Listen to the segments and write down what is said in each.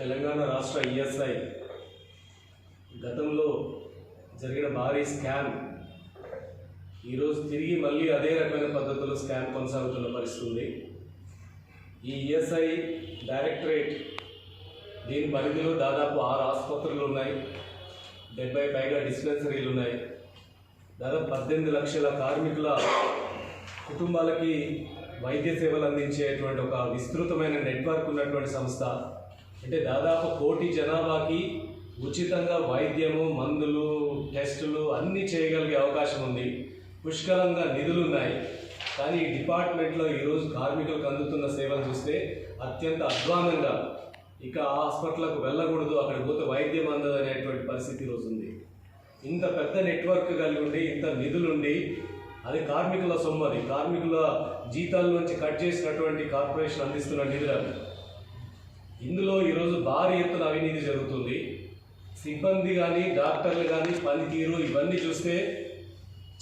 తెలంగాణ రాష్ట్ర ఈఎస్ఐ గతంలో జరిగిన భారీ స్కామ్. ఈరోజు తిరిగి మళ్ళీ అదే రకమైన పద్ధతిలో స్కామ్ కొనసాగుతున్న పరిస్థితి ఉంది. ఈ ఈఎస్ఐ డైరెక్టరేట్ దీని పరిధిలో దాదాపు ఆరు ఆసుపత్రులు ఉన్నాయి. డెబ్బై పైగా డిస్పెన్సరీలు ఉన్నాయి. దాదాపు పద్దెనిమిది లక్షల కార్మికుల కుటుంబాలకి వైద్య సేవలు అందించేటువంటి ఒక విస్తృతమైన నెట్వర్క్ ఉన్నటువంటి సంస్థ. అంటే దాదాపు కోటి జనాభాకి ఉచితంగా వైద్యము మందులు టెస్టులు అన్నీ చేయగలిగే అవకాశం ఉంది. పుష్కలంగా నిధులు ఉన్నాయి. కానీ ఈ డిపార్ట్మెంట్లో ఈరోజు కార్మికులకు అందుతున్న సేవలు చూస్తే అత్యంత అధ్వానంగా ఇక ఆ హాస్పిటల్కు వెళ్ళకూడదు అక్కడ పోతే వైద్యం అందదు అనేటువంటి పరిస్థితి ఈరోజు ఉంది. ఇంత పెద్ద నెట్వర్క్ కలిగి ఉండి ఇంత నిధులుండి అది కార్మికుల సొమ్ము అది. కార్మికుల జీతాల నుంచి కట్ చేసినటువంటి కార్పొరేషన్ అందిస్తున్న నిధులు ఇందులో ఈరోజు భారీ ఎత్తున అవినీతి జరుగుతుంది. సిబ్బంది కానీ డాక్టర్లు కానీ పనితీరు ఇవన్నీ చూస్తే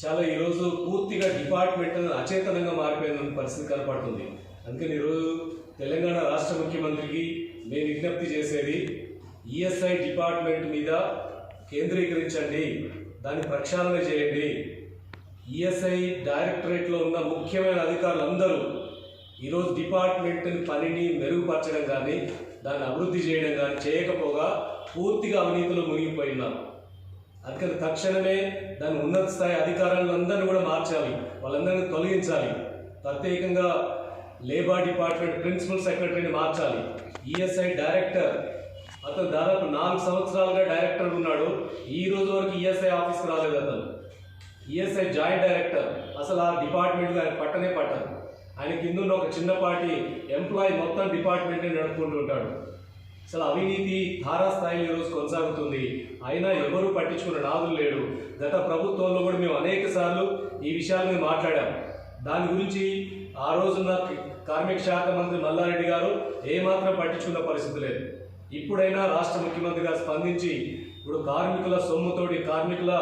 చాలా ఈరోజు పూర్తిగా డిపార్ట్మెంట్ అచేతనంగా మారిపోయిన పరిస్థితి కనపడుతుంది. అందుకని ఈరోజు తెలంగాణ రాష్ట్ర ముఖ్యమంత్రికి మేము విజ్ఞప్తి చేసేది ఈఎస్ఐ డిపార్ట్మెంట్ మీద కేంద్రీకరించండి దాన్ని ప్రక్షాళన చేయండి. ఈఎస్ఐ డైరెక్టరేట్లో ఉన్న ముఖ్యమైన అధికారులందరూ ఈరోజు డిపార్ట్మెంట్ పనిని మెరుగుపరచడం కానీ దాన్ని అభివృద్ధి చేయడం కానీ చేయకపోగా పూర్తిగా అవినీతిలో మునిగిపోయినాం. అందుకని తక్షణమే దాని ఉన్నత స్థాయి అధికారులందరినీ కూడా మార్చాలి. వాళ్ళందరినీ తొలగించాలి. ప్రత్యేకంగా లేబర్ డిపార్ట్మెంట్ ప్రిన్సిపల్ సెక్రటరీని మార్చాలి. ఈఎస్ఐ డైరెక్టర్ అతను దాదాపు నాలుగు సంవత్సరాలుగా డైరెక్టర్ ఉన్నాడు. ఈ రోజు వరకు ఈఎస్ఐ ఆఫీస్కి రాలేదు అతను. ESI joint director. అసలు ఆ డిపార్ట్మెంట్ ఆయన పట్టనే పట్టదు ఆయన కింద ఒక చిన్నపాటి ఎంప్లాయీ మొత్తం డిపార్ట్మెంట్ని నడుపుకుంటూ ఉంటాడు. అసలు అవినీతి ధారాస్థాయిలో ఈరోజు కొనసాగుతుంది. అయినా ఎవరు పట్టించుకున్న నాదులు లేడు. గత ప్రభుత్వంలో కూడా మేము అనేక సార్లు ఈ విషయాల మాట్లాడాం. దాని గురించి ఆ రోజున కార్మిక శాఖ మంత్రి మల్లారెడ్డి గారు ఏమాత్రం పట్టించుకున్న పరిస్థితి లేదు. ఇప్పుడైనా రాష్ట్ర ముఖ్యమంత్రి గారు స్పందించి ఇప్పుడు కార్మికుల సొమ్ముతోటి కార్మికుల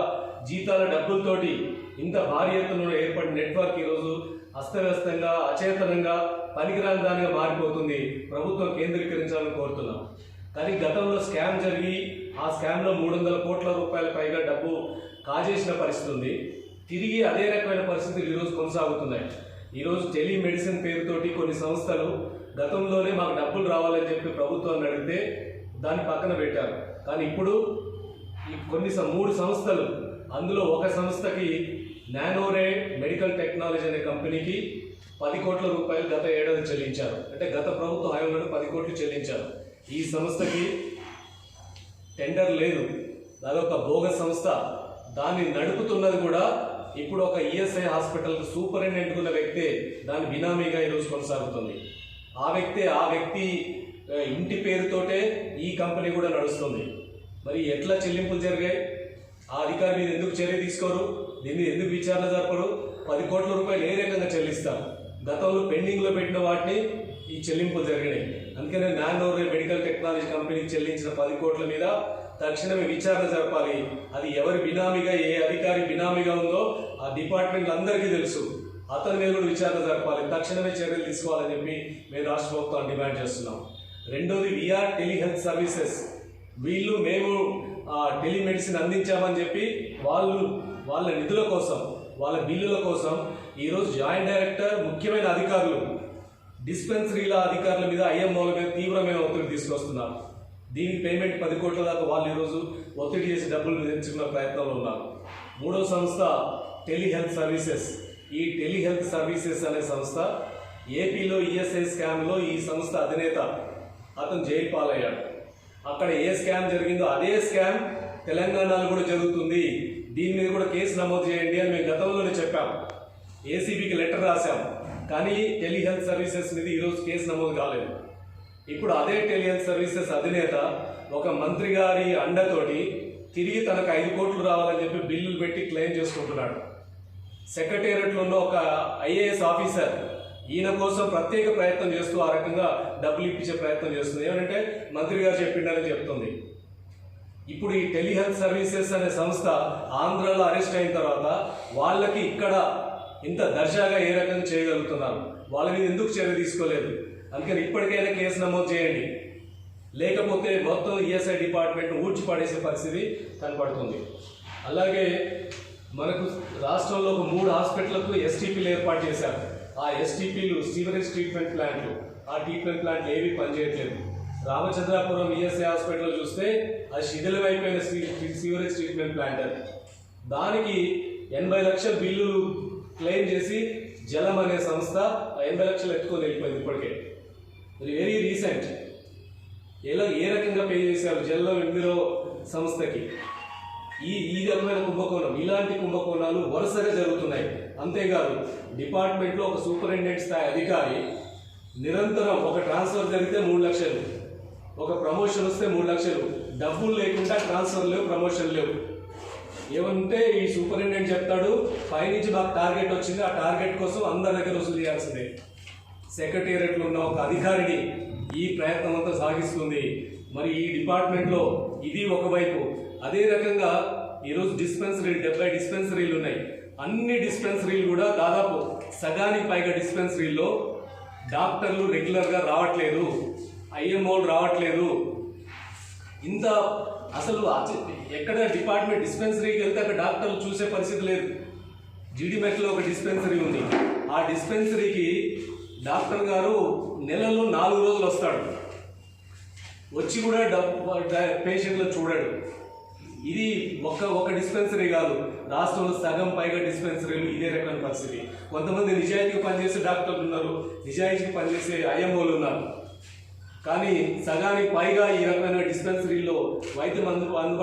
జీతాల డబ్బులతోటి ఇంత భారీ ఎత్తున ఏర్పడిన నెట్వర్క్ ఈరోజు అస్తవ్యస్తంగా అచేతనంగా పనికిరాని దానిగా మారిపోతుంది. ప్రభుత్వం కేంద్రీకరించాలని కోరుతున్నాం. కానీ గతంలో స్కామ్ జరిగి ఆ స్కామ్లో మూడు వందల కోట్ల రూపాయల పైగా డబ్బు కాజేసిన పరిస్థితి ఉంది. తిరిగి అదే రకమైన పరిస్థితులు ఈరోజు కొనసాగుతున్నాయి. ఈరోజు టెలిమెడిసిన్ పేరుతోటి కొన్ని సంస్థలు గతంలోనే మాకు డబ్బులు రావాలని చెప్పి ప్రభుత్వాన్ని అడిగితే దాన్ని పక్కన పెట్టారు. కానీ ఇప్పుడు ఈ కొన్ని మూడు సంస్థలు అందులో ఒక సంస్థకి నానోరే మెడికల్ టెక్నాలజీ అనే కంపెనీకి పది కోట్ల రూపాయలు గత ఏడాది చెల్లించారు. అంటే గత ప్రభుత్వ హయాంలో పది కోట్లు చెల్లించారు. ఈ సంస్థకి టెండర్ లేదు. అదొక భోగ సంస్థ. దాన్ని నడుపుతున్నది కూడా ఇప్పుడు ఒక ఈఎస్ఐ హాస్పిటల్కి సూపరింటెండెంట్ ఉన్న వ్యక్తే దాని బినామీగా ఈరోజు కొనసాగుతుంది. ఆ వ్యక్తి ఆ వ్యక్తి ఇంటి పేరుతోటే ఈ కంపెనీ కూడా నడుస్తుంది. మరి ఎట్లా చెల్లింపులు జరిగాయి? ఆ అధికారి మీద ఎందుకు చర్య తీసుకోరు? దీన్ని ఎందుకు విచారణ జరపరు పది కోట్ల రూపాయలు ఏ రకంగా చెల్లిస్తాం? గతంలో పెండింగ్లో పెట్టిన వాటిని ఈ చెల్లింపులు జరిగినాయి. అందుకనే నానోరే మెడికల్ టెక్నాలజీ కంపెనీకి చెల్లించిన పది కోట్ల మీద తక్షణమే విచారణ జరపాలి. అది ఎవరి బినామీగా ఏ అధికారి బినామీగా ఉందో ఆ డిపార్ట్మెంట్ అందరికీ తెలుసు. అతని మీద కూడా విచారణ జరపాలి. తక్షణమే చర్యలు తీసుకోవాలని చెప్పి మేము రాష్ట్ర ప్రభుత్వం డిమాండ్ చేస్తున్నాం. రెండోది విఆర్ టెలిహెల్త్ సర్వీసెస్ వీళ్ళు మేము టెలిమెడిసిన్ అందించామని చెప్పి వాళ్ళు వాళ్ళ నిధుల కోసం వాళ్ళ బిల్లుల కోసం ఈరోజు జాయింట్ డైరెక్టర్ ముఖ్యమైన అధికారులు డిస్పెన్సరీల అధికారుల మీద ఐఎంఓల మీద తీవ్రమైన ఒత్తిడి తీసుకొస్తున్నారు. దీనికి పేమెంట్ పది కోట్ల దాకా వాళ్ళు ఈరోజు ఒత్తిడి చేసి డబ్బులు తెచ్చుకున్న ప్రయత్నంలో ఉన్నారు. మూడో సంస్థ టెలిహెల్త్ సర్వీసెస్. ఈ టెలిహెల్త్ సర్వీసెస్ అనే సంస్థ ఏపీలో ఈఎస్ఐ స్కామ్లో ఈ సంస్థ అధినేత అతను జైలు పాలయ్యాడు. అక్కడ ఏ స్కామ్ జరిగిందో అదే స్కామ్ తెలంగాణలో కూడా జరుగుతుంది. దీని మీద కూడా కేసు నమోదు చేయండి అని మేము గతంలోనే చెప్పాం. ఏసీబీకి లెటర్ రాశాం. కానీ టెలిహెల్త్ సర్వీసెస్ మీద ఈరోజు కేసు నమోదు కాలేదు. ఇప్పుడు అదే టెలిహెల్త్ సర్వీసెస్ అధినేత ఒక మంత్రి గారి అండతోటి తిరిగి తనకు ఐదు కోట్లు రావాలని చెప్పి బిల్లులు పెట్టి క్లెయిమ్ చేసుకుంటున్నాడు. సెక్రటేరియట్లో ఉన్న ఒక ఐఏఎస్ ఆఫీసర్ ఈయన కోసం ప్రత్యేక ప్రయత్నం చేస్తూ ఆ రకంగా డబ్బులు ఇప్పించే ప్రయత్నం చేస్తుంది. ఏమంటే మంత్రి గారు చెప్పిండని చెప్తుంది. ఇప్పుడు ఈ టెలిహెల్త్ సర్వీసెస్ అనే సంస్థ ఆంధ్రాలో అరెస్ట్ అయిన తర్వాత వాళ్ళకి ఇక్కడ ఇంత దర్జాగా ఏ రకంగా చేయగలుగుతున్నారు? వాళ్ళ మీద ఎందుకు చర్య తీసుకోలేదు? అందుకని ఇప్పటికైనా కేసు నమోదు చేయండి. లేకపోతే మొత్తం ఈఎస్ఐ డిపార్ట్మెంట్ ఊడ్చిపడేసే పరిస్థితి కనపడుతుంది. అలాగే మనకు రాష్ట్రంలో ఒక మూడు హాస్పిటల్కు ఎస్టీపీలు ఏర్పాటు చేశారు. ఆ ఎస్టీపీలు సీవరేజ్ ట్రీట్మెంట్ ప్లాంట్లు ఆ ట్రీట్మెంట్ ప్లాంట్లు ఏవి పనిచేయట్లేదు. రామచంద్రాపురం ఈఎస్ఐ హాస్పిటల్ చూస్తే అది శిథిలమైపోయిన సీ- సీవరేజ్ ట్రీట్మెంట్ ప్లాంట్ అది. దానికి ఎనభై లక్షల బిల్లులు క్లెయిమ్ చేసి జలం అనే సంస్థ ఎనభై లక్షలు ఎత్తుకొని వెళ్ళిపోయింది ఇప్పటికే. Very recent. ఎలా ఏ రకంగా పే చేశారు జల్లో ఇందిరో సంస్థకి? ఈ ఈ రకమైన కుంభకోణం ఇలాంటి కుంభకోణాలు వరుసగా జరుగుతున్నాయి. అంతేకాదు డిపార్ట్మెంట్లో ఒక సూపరింటెండెంట్ స్థాయి అధికారి నిరంతరం ఒక ట్రాన్స్ఫర్ జరిగితే మూడు లక్షలు ఒక ప్రమోషన్ వస్తే మూడు లక్షలు డబ్బులు లేకుండా ట్రాన్స్ఫర్ లేవు ప్రమోషన్ లేవు. ఏమంటే ఈ సూపరింటెండెంట్ చెప్తాడు పైనుంచి మాకు టార్గెట్ వచ్చింది ఆ టార్గెట్ కోసం అందరి దగ్గర వసూలు చేయాల్సిందే. సెక్రటేరియట్లో ఉన్న ఒక అధికారిని ఈ ప్రయత్నం అంతా సాగిస్తుంది. మరి ఈ డిపార్ట్మెంట్లో ఇది ఒకవైపు. అదే రకంగా ఈరోజు డిస్పెన్సరీ డెబ్బై డిస్పెన్సరీలు ఉన్నాయి. అన్ని డిస్పెన్సరీలు కూడా దాదాపు సగానికి పైగా డిస్పెన్సరీల్లో డాక్టర్లు రెగ్యులర్గా రావట్లేదు ఐఎంఓలు రావట్లేదు. ఇంత అసలు ఎక్కడ డిపార్ట్మెంట్ డిస్పెన్సరీకి వెళ్తే అక్కడ డాక్టర్లు చూసే పరిస్థితి లేదు. జీడిమెట్లో ఒక డిస్పెన్సరీ ఉంది. ఆ డిస్పెన్సరీకి డాక్టర్ గారు నెలలో నాలుగు రోజులు వస్తాడు. వచ్చి కూడా పేషెంట్లు చూడడు. ఇది ఒక్క ఒక డిస్పెన్సరీ కాదు. రాష్ట్రంలో సగం పైగా డిస్పెన్సరీలు ఇదే రకమైన పరిస్థితి. కొంతమంది నిజాయితీకి పనిచేసే డాక్టర్లు ఉన్నారు. నిజాయితీకి పనిచేసే ఐఎంఓలు ఉన్నారు. కానీ సగానికి పైగా ఈ రకమైన డిస్పెన్సరీలో వైద్యం అందు అందుబాటు